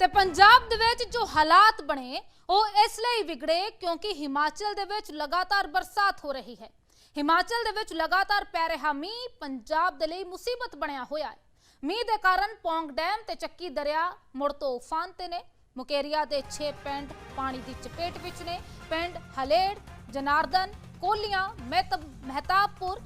ਤੇ ਪੰਜਾਬ ਦੇ ਵਿੱਚ ਜੋ ਹਾਲਾਤ ਬਣੇ, ਉਹ ਇਸ ਲਈ ਵਿਗੜੇ ਕਿਉਂਕਿ ਹਿਮਾਚਲ ਦੇ ਵਿੱਚ ਲਗਾਤਾਰ ਬਰਸਾਤ ਹੋ ਰਹੀ ਹੈ। ਹਿਮਾਚਲ ਦੇ ਵਿੱਚ ਲਗਾਤਾਰ ਪੈ ਰਿਹਾ ਮੀਂਹ, ਪੰਜਾਬ ਦੇ ਲਈ ਮੁਸੀਬਤ ਬਣਿਆ ਹੋਇਆ ਹੈ। ਮੀਂਹ ਦੇ ਕਾਰਨ ਪੌਂਗ ਡੈਮ ਤੇ ਚੱਕੀ ਦਰਿਆ ਮੁੜ ਤੋਂ ਉਫਾਨ ਤੇ ਨੇ। ਮੁਕੇਰੀਆ ਦੇ 6 ਪਿੰਡ ਪਾਣੀ ਦੀ ਚਪੇਟ ਵਿੱਚ ਨੇ। ਪਿੰਡ ਹਲੇੜ, ਜਨਾਰਦਨ, ਕੋਲੀਆਂ ਮਹਿਤਬ ਮਹਿਤਾਬਪੁਰ,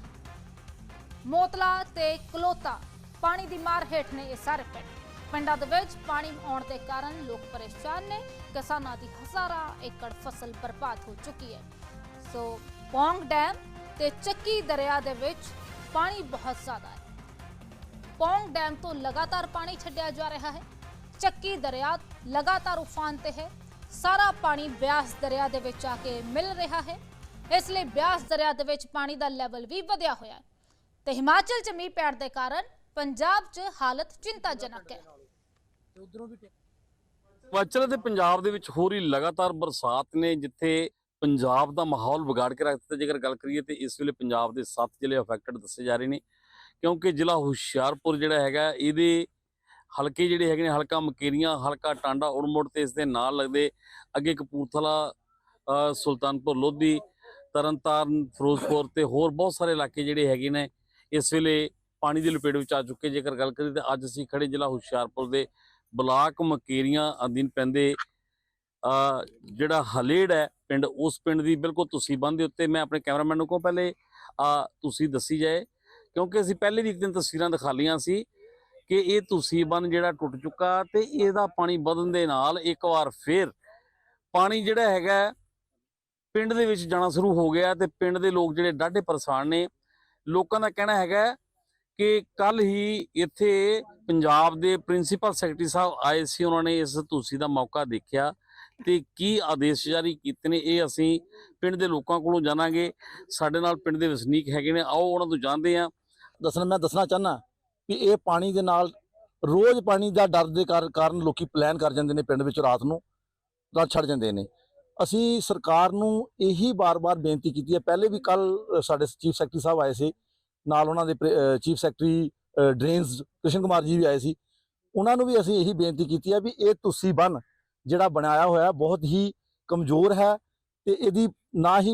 ਮੋਤਲਾ ਤੇ ਕਲੋਤਾ ਪਾਣੀ ਦੀ ਮਾਰ ਹੇਠ ਨੇ ਇਹ ਸਾਰੇ ਪਿੰਡ। ਪਿੰਡਾਂ ਦੇ ਵਿੱਚ ਪਾਣੀ ਆਉਣ ਦੇ ਕਾਰਨ ਲੋਕ ਪਰੇਸ਼ਾਨ ਨੇ। ਕਿਸਾਨਾਂ ਦੀ ਹਜ਼ਾਰਾਂ ਏਕੜ ਫਸਲ ਬਰਬਾਦ ਹੋ ਚੁੱਕੀ ਹੈ। ਸੋ ਪੌਂਗ ਡੈਮ ਤੇ ਚੱਕੀ ਦਰਿਆ ਦੇ ਵਿੱਚ ਪਾਣੀ ਬਹੁਤ ਜ਼ਿਆਦਾ ਹੈ। ਪੌਂਗ ਡੈਮ ਤੋਂ ਲਗਾਤਾਰ ਪਾਣੀ ਛੱਡਿਆ ਜਾ ਰਿਹਾ ਹੈ। ਚੱਕੀ ਦਰਿਆ ਲਗਾਤਾਰ ਉਫਾਨ ਤੇ ਹੈ। ਸਾਰਾ ਪਾਣੀ ਬਿਆਸ ਦਰਿਆ ਦੇ ਵਿੱਚ ਆ ਕੇ ਮਿਲ ਰਿਹਾ ਹੈ। ਇਸ ਲਈ ਬਿਆਸ ਦਰਿਆ ਦੇ ਵਿੱਚ ਪਾਣੀ ਦਾ ਲੈਵਲ ਵੀ ਵਧਿਆ ਹੋਇਆ ਹੈ। ਤੇ ਹਿਮਾਚਲ 'ਚ ਮੀਂਹ ਪੈਣ ਦੇ ਕਾਰਨ ਪੰਜਾਬ 'ਚ ਹਾਲਤ ਚਿੰਤਾਜਨਕ ਹੈ। ਹਿਮਾਚਲ ਤੇ ਪੰਜਾਬ ਦੇ ਵਿੱਚ ਹੋ ਰਹੀ ਲਗਾਤਾਰ ਬਰਸਾਤ ਨੇ ਜਿੱਥੇ ਪੰਜਾਬ ਦਾ ਮਾਹੌਲ ਵਿਗਾੜ ਕੇ ਰੱਖ ਦਿੱਤਾ। ਜੇਕਰ ਗੱਲ ਕਰੀਏ ਤੇ ਇਸ ਵੇਲੇ ਪੰਜਾਬ ਦੇ 7 ਜ਼ਿਲ੍ਹੇ ਅਫੈਕਟਡ ਦੱਸੇ ਜਾ ਰਹੇ ਨੇ ਕਿਉਂਕਿ ਜ਼ਿਲ੍ਹਾ ਹੁਸ਼ਿਆਰਪੁਰ ਜਿਹੜਾ ਹੈਗਾ ਇਹਦੇ ਹਲਕੇ ਜਿਹੜੇ ਹੈਗੇ ਨੇ ਹਲਕਾ ਮਕੇਰੀਆਂ ਹਲਕਾ ਟਾਂਡਾ ਉੜਮੁੜ ਤੇ ਇਸ ਦੇ ਨਾਲ ਲੱਗਦੇ ਅੱਗੇ ਕਪੂਰਥਲਾ ਸੁਲਤਾਨਪੁਰ ਲੋਧੀ ਤਰਨਤਾਰਨ ਫਿਰੋਜ਼ਪੁਰ ਤੇ ਹੋਰ ਬਹੁਤ ਸਾਰੇ ਇਲਾਕੇ ਜਿਹੜੇ ਹੈਗੇ ਨੇ ਇਸ ਵੇਲੇ ਪਾਣੀ ਦੀ ਲਪੇਟ ਵਿੱਚ ਆ ਚੁੱਕੇ। ਜੇਕਰ ਗੱਲ ਕਰੀਏ ਤਾਂ ਅੱਜ ਅਸੀਂ ਖੜੇ ਜ਼ਿਲ੍ਹਾ ਹੁਸ਼ਿਆਰਪੁਰ ਦੇ ਬਲਾਕ ਮਕੇਰੀਆਂ ਅਧੀਨ ਪੈਂਦੇ ਜਿਹੜਾ ਹਲੇੜ ਹੈ ਪਿੰਡ, ਉਸ ਪਿੰਡ ਦੀ ਬਿਲਕੁਲ ਤੁਸੀਂ ਬੰਦ ਦੇ ਉੱਤੇ ਮੈਂ ਆਪਣੇ ਕੈਮਰਾਮੈਨ ਨੂੰ ਕਹੋ, ਪਹਿਲੇ ਆ ਤੁਸੀਂ ਦੱਸੀ ਜਾਏ, ਕਿਉਂਕਿ ਅਸੀਂ ਪਹਿਲੇ ਵੀ ਇੱਕ ਦਿਨ ਤਸਵੀਰਾਂ ਦਿਖਾ ਲਈਆਂ ਸੀ ਕਿ ਇਹ ਤੁਸੀਂ ਬੰਨ ਜਿਹੜਾ ਟੁੱਟ ਚੁੱਕਾ ਤੇ ਇਹਦਾ ਪਾਣੀ ਵਧਣ ਦੇ ਨਾਲ ਇੱਕ ਵਾਰ ਫੇਰ ਪਾਣੀ ਜਿਹੜਾ ਹੈਗਾ ਪਿੰਡ ਦੇ ਵਿੱਚ ਜਾਣਾ ਸ਼ੁਰੂ ਹੋ ਗਿਆ ਤੇ ਪਿੰਡ ਦੇ ਲੋਕ ਜਿਹੜੇ ਡਾਢੇ ਪਰੇਸ਼ਾਨ ਨੇ। ਲੋਕਾਂ ਦਾ ਕਹਿਣਾ ਹੈਗਾ ਕਿ ਕੱਲ ਹੀ ਇੱਥੇ ਪੰਜਾਬ ਦੇ ਪ੍ਰਿੰਸੀਪਲ ਸੈਕਟਰੀ ਸਾਹਿਬ ਆਏ ਸੀ, ਉਹਨਾਂ ਨੇ ਇਸ ਤੁਸੀਂ ਦਾ ਮੌਕਾ ਦੇਖਿਆ ਤੇ ਕੀ ਆਦੇਸ਼ ਜਾਰੀ ਕੀਤੇ ਨੇ, ਇਹ ਅਸੀਂ ਪਿੰਡ ਦੇ ਲੋਕਾਂ ਕੋਲੋਂ ਜਾਣਾਂਗੇ। ਸਾਡੇ ਨਾਲ ਪਿੰਡ ਦੇ ਵਸਨੀਕ ਹੈਗੇ ਨੇ, ਆਓ ਉਹਨਾਂ ਤੋਂ ਜਾਣਦੇ ਹਾਂ। ਦੱਸਣਾ, ਮੈਂ ਦੱਸਣਾ ਚਾਹਨਾ ਕਿ ਇਹ ਪਾਣੀ ਦੇ ਨਾਲ, ਰੋਜ਼ ਪਾਣੀ ਦਾ ਡਰ ਦੇ ਕਾਰ- ਕਾਰਨ ਲੋਕੀ ਪਲਾਨ ਕਰ ਜਾਂਦੇ ਨੇ ਪਿੰਡ ਵਿੱਚ ਰਾਤ ਨੂੰ ਰਾਤ ਛੱਡ ਜਾਂਦੇ ਨੇ। ਅਸੀਂ ਸਰਕਾਰ ਨੂੰ ਇਹੀ ਬਾਰ-ਬਾਰ ਬੇਨਤੀ ਕੀਤੀ ਹੈ, ਪਹਿਲੇ ਵੀ ਕੱਲ ਸਾਡੇ ਚੀਫ ਸੈਕਟਰੀ ਸਾਹਿਬ ਆਏ ਸੀ ਨਾਲ ਉਹਨਾਂ ਦੇ chief secretary drains Krishan Kumar ji ਵੀ ਆਏ ਸੀ। ਉਹਨਾਂ ਨੂੰ ਵੀ ਅਸੀਂ ਇਹੀ ਬੇਨਤੀ ਕੀਤੀ ਹੈ ਵੀ ਇਹ ਤੁਸੀਂ ਬੰਨ ਜਿਹੜਾ ਬਣਾਇਆ ਹੋਇਆ ਬਹੁਤ ਹੀ ਕਮਜ਼ੋਰ ਹੈ ਤੇ ਇਹਦੀ ਨਾ ਹੀ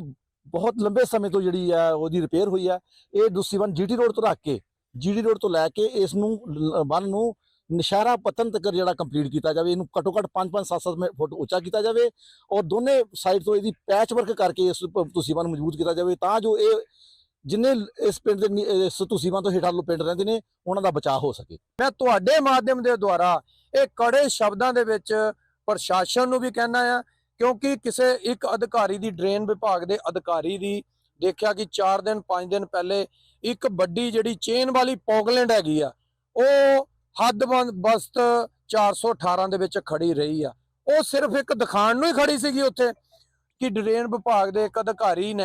ਬਹੁਤ ਲੰਬੇ ਸਮੇਂ ਤੋਂ ਜਿਹੜੀ ਹੈ ਉਹਦੀ ਰਿਪੇਅਰ ਹੋਈ ਹੈ ਇਹ ਤੁਸੀਂ ਬੰਨ ਜੀਟੀ ਰੋਡ ਤੋਂ ਰੱਖ ਕੇ ਜੀਡੀ ਰੋਡ ਤੋਂ ਲੈ ਕੇ ਇਸ ਨੂੰ ਲ- ਬੰਨ ਨੂੰ ਨਸ਼ਹਿਰਾ ਪਤਨ ਤੱਕ ਜਿਹੜਾ ਕੰਪਲੀਟ ਕੀਤਾ ਜਾਵੇ, ਇਹਨੂੰ ਘੱਟੋ ਘੱਟ 5-5 7-7 ਫੁੱਟ ਉੱਚਾ ਕੀਤਾ ਜਾਵੇ ਔਰ ਦੋਨੇ ਸਾਈਡ ਤੋਂ ਇਹਦੀ ਪੈਚ ਵਰਕ ਕਰਕੇ ਇਸ ਪ- ਤੁਸੀਂ ਬੰਨ ਮਜ਼ਬੂਤ ਕੀਤਾ ਜਾਵੇ ਤਾਂ ਜੋ ਇਹ ਜਿੰਨੇ ਇਸ ਪਿੰਡ ਦੇ ਨੀ- ਤੁਸੀਂ ਤੋਂ ਹੇਠਾਂ ਲੋ ਪਿੰਡ ਰਹਿੰਦੇ ਨੇ, ਉਹਨਾਂ ਦਾ ਬਚਾਅ ਹੋ ਸਕੇ। ਮੈਂ ਤੁਹਾਡੇ ਮਾਧਿਅਮ ਦੇ ਦੁਆਰਾ ਇਹ ਕੜੇ ਸ਼ਬਦਾਂ ਦੇ ਵਿੱਚ ਪ੍ਰਸ਼ਾਸਨ ਨੂੰ ਵੀ ਕਹਿਣਾ ਆ, ਕਿਉਂਕਿ ਕਿਸੇ ਇੱਕ ਅਧਿਕਾਰੀ ਦੀ ਡਰੇਨ ਵਿਭਾਗ ਦੇ ਅਧਿਕਾਰੀ ਦੀ ਦੇਖਿਆ ਕਿ 4 ਦਿਨ 5 ਦਿਨ ਪਹਿਲੇ ਇੱਕ ਵੱਡੀ ਜਿਹੜੀ ਚੇਨ ਵਾਲੀ ਪੌਗਲੈਂਡ ਹੈਗੀ ਆ, ਉਹ ਹੱਦਬੰਦ ਬਸਤ 418 ਦੇ ਵਿੱਚ ਖੜੀ ਰਹੀ ਆ। ਉਹ ਸਿਰਫ ਇੱਕ ਦਿਖਾਣ ਨੂੰ ਹੀ ਖੜੀ ਸੀਗੀ ਉੱਥੇ ਕਿ ਡਰੇਨ ਵਿਭਾਗ ਦੇ ਇੱਕ ਅਧਿਕਾਰੀ ਨੇ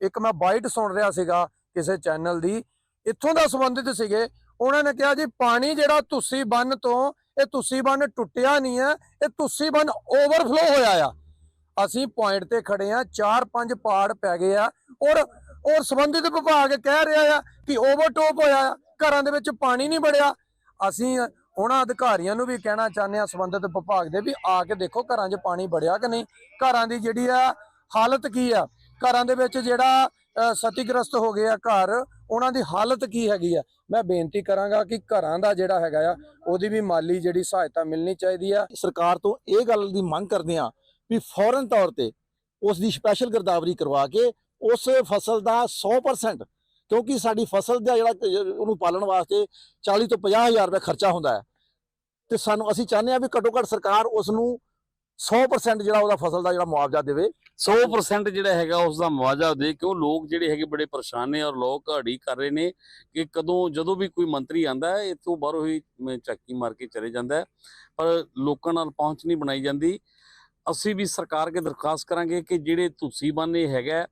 ਇੱਕ ਮੈਂ ਬਾਈਟ ਸੁਣ ਰਿਹਾ ਸੀਗਾ ਕਿਸੇ ਚੈਨਲ ਦੀ, ਇੱਥੋਂ ਦਾ ਸੰਬੰਧਿਤ ਸੀਗੇ। ਉਹਨਾਂ ਨੇ ਕਿਹਾ ਜੀ, ਪਾਣੀ ਜਿਹੜਾ ਤੁਸੀਂ ਬੰਨ ਤੋਂ, ਇਹ ਤੁਸੀਂ ਬੰਨ ਟੁੱਟਿਆ ਨਹੀਂ ਹੈ, ਇਹ ਤੁਸੀਂ ਬੰਨ ਓਵਰਫਲੋ ਹੋਇਆ ਆ। ਅਸੀਂ ਪੁਆਇੰਟ ਤੇ ਖੜੇ ਆ, ਚਾਰ ਪੰਜ ਪਾੜ ਪੈ ਗਏ ਆ, ਔਰ ਔਰ ਸੰਬੰਧਿਤ ਵਿਭਾਗ ਕਹਿ ਰਿਹਾ ਆ ਕਿ ਓਵਰਟੋਪ ਹੋਇਆ ਆ, ਘਰਾਂ ਦੇ ਵਿੱਚ ਪਾਣੀ ਨਹੀਂ ਵੜਿਆ। ਅਸੀਂ ਉਹਨਾਂ ਅਧਿਕਾਰੀਆਂ ਨੂੰ ਵੀ ਕਹਿਣਾ ਚਾਹੁੰਦੇ ਆ ਸੰਬੰਧਿਤ ਵਿਭਾਗ ਦੇ ਵੀ ਆ ਕੇ ਦੇਖੋ ਘਰਾਂ 'ਚ ਪਾਣੀ ਵੜਿਆ ਕਿ ਨਹੀਂ। ਘਰਾਂ ਦੀ ਜਿਹੜੀ ਆ ਹਾਲਤ ਕੀ ਆ? ਘਰਾਂ ਦੇ ਵਿੱਚ ਜਿਹੜਾ ਸਤੀਗ੍ਰਸਤ ਹੋ ਗਏ ਆ ਘਰ, ਉਹਨਾਂ ਦੀ ਹਾਲਤ ਕੀ ਹੈਗੀ ਆ? ਮੈਂ ਬੇਨਤੀ ਕਰਾਂਗਾ ਕਿ ਘਰਾਂ ਦਾ ਜਿਹੜਾ ਹੈਗਾ ਆ, ਉਹਦੀ ਵੀ ਮਾਲੀ ਜਿਹੜੀ ਸਹਾਇਤਾ ਮਿਲਣੀ ਚਾਹੀਦੀ ਆ। ਸਰਕਾਰ ਤੋਂ ਇਹ ਗੱਲ ਦੀ ਮੰਗ ਕਰਦੇ ਆ ਵੀ ਫੌਰਨ ਤੌਰ ਤੇ ਉਸ ਦੀ ਸਪੈਸ਼ਲ ਗਿਰਦਾਵਰੀ ਕਰਵਾ ਕੇ ਉਸ ਫਸਲ ਦਾ 100% ਕਿਉਂਕਿ ਸਾਡੀ ਫਸਲ ਦਾ ਜਿਹੜਾ, ਉਹਨੂੰ ਪਾਲਣ ਵਾਸਤੇ 40 ਤੋਂ 50 ਹਜ਼ਾਰ ਰੁਪਏ ਖਰਚਾ ਹੁੰਦਾ ਹੈ। ਤੇ ਸਾਨੂੰ ਅਸੀਂ ਚਾਹੁੰਦੇ ਆ ਵੀ ਘੱਟੋ ਘੱਟ ਸਰਕਾਰ ਉਸ ਨੂੰ 100% ਜਿਹੜਾ ਉਹਦਾ ਫਸਲ ਦਾ ਜਿਹੜਾ ਮੁਆਵਜ਼ਾ ਦੇਵੇ। 100% ਜਿਹੜਾ ਹੈਗਾ ਉਸ ਦਾ ਮੁਆਵਜ਼ਾ ਦੇ ਕਿਉਂ ਲੋਕ ਜਿਹੜੇ ਹੈਗੇ ਬੜੇ ਪਰੇਸ਼ਾਨ ਨੇ ਔਰ ਲੋਕ ਅੜੀ ਕਰ ਰਹੇ ਨੇ ਕਿ ਕਦੋਂ ਜਦੋਂ ਵੀ ਕੋਈ ਮੰਤਰੀ ਆਂਦਾ ਹੈ ਇਥੋਂ ਬਾਹਰੋਂ ਹੀ ਮ- ਚੱਕੀ ਮਾਰ ਕੇ ਚਲੇ ਜਾਂਦਾ ਪਰ ਲੋਕਾਂ ਨਾਲ ਪਹੁੰਚ ਨਹੀਂ ਬਣਾਈ ਜਾਂਦੀ। ਅਸੀਂ ਵੀ ਸਰਕਾਰ ਕੇ ਦਰਖਾਸਤ ਕਰਾਂਗੇ ਕਿ ਜਿਹੜੇ ਤੁਸੀਂ ਬੰਨੇ ਹੈਗਾ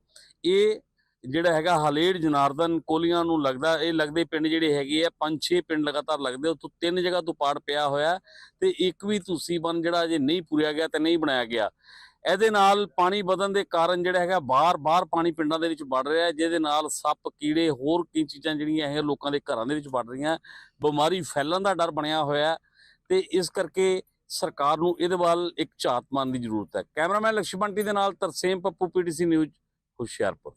ਇਹ ਜਿਹੜਾ ਹੈਗਾ ਹਲੇੜ, ਜਨਾਰਦਨ ਕੋਲੀਆਂ ਨੂੰ ਲੱਗਦਾ, ਇਹ ਲੱਗਦੇ ਪਿੰਡ ਜਿਹੜੇ ਹੈਗੇ ਆ, ਪੰਜ ਛੇ ਪਿੰਡ ਲਗਾਤਾਰ ਲੱਗਦੇ ਉੱਥੋਂ ਤਿੰਨ ਜਗ੍ਹਾ ਤੋਂ ਪਾੜ ਪਿਆ ਹੋਇਆ ਤੇ ਇੱਕ ਵੀ ਤੁਸੀਂ ਬੰਨ ਜਿਹੜਾ ਅਜੇ ਨਹੀਂ ਪੂਰਿਆ ਗਿਆ ਤੇ ਨਹੀਂ ਬਣਾਇਆ ਗਿਆ। ਇਹਦੇ ਨਾਲ ਪਾਣੀ ਵਧਣ ਦੇ ਕਾਰਨ ਜਿਹੜਾ ਹੈਗਾ ਬਾਹਰ-ਬਾਹਰ ਪਾਣੀ ਪਿੰਡਾਂ ਦੇ ਵਿੱਚ ਵੜ ਰਿਹਾ ਹੈ, ਜਿਹਦੇ ਨਾਲ ਸੱਪ, ਕੀੜੇ, ਹੋਰ ਕਈ ਚੀਜ਼ਾਂ ਜਿਹੜੀਆਂ ਇਹ ਲੋਕਾਂ ਦੇ ਘਰਾਂ ਦੇ ਵਿੱਚ ਵੜ ਰਹੀਆਂ, ਬਿਮਾਰੀ ਫੈਲਣ ਦਾ ਡਰ ਬਣਿਆ ਹੋਇਆ ਹੈ ਤੇ ਇਸ ਕਰਕੇ ਸਰਕਾਰ ਨੂੰ ਇਹਦੇ ਵੱਲ ਇੱਕ ਝਾਤ ਮਾਰਨ ਦੀ ਜ਼ਰੂਰਤ ਹੈ। ਕੈਮਰਾਮੈਨ ਲక్ష్ਮਣ ਦੇ ਨਾਲ ਤਰਸੇਮ ਪੱਪੂ, ਪੀਟੀਸੀ ਨਿਊਜ਼, ਹੁਸ਼ਿਆਰਪੁਰ।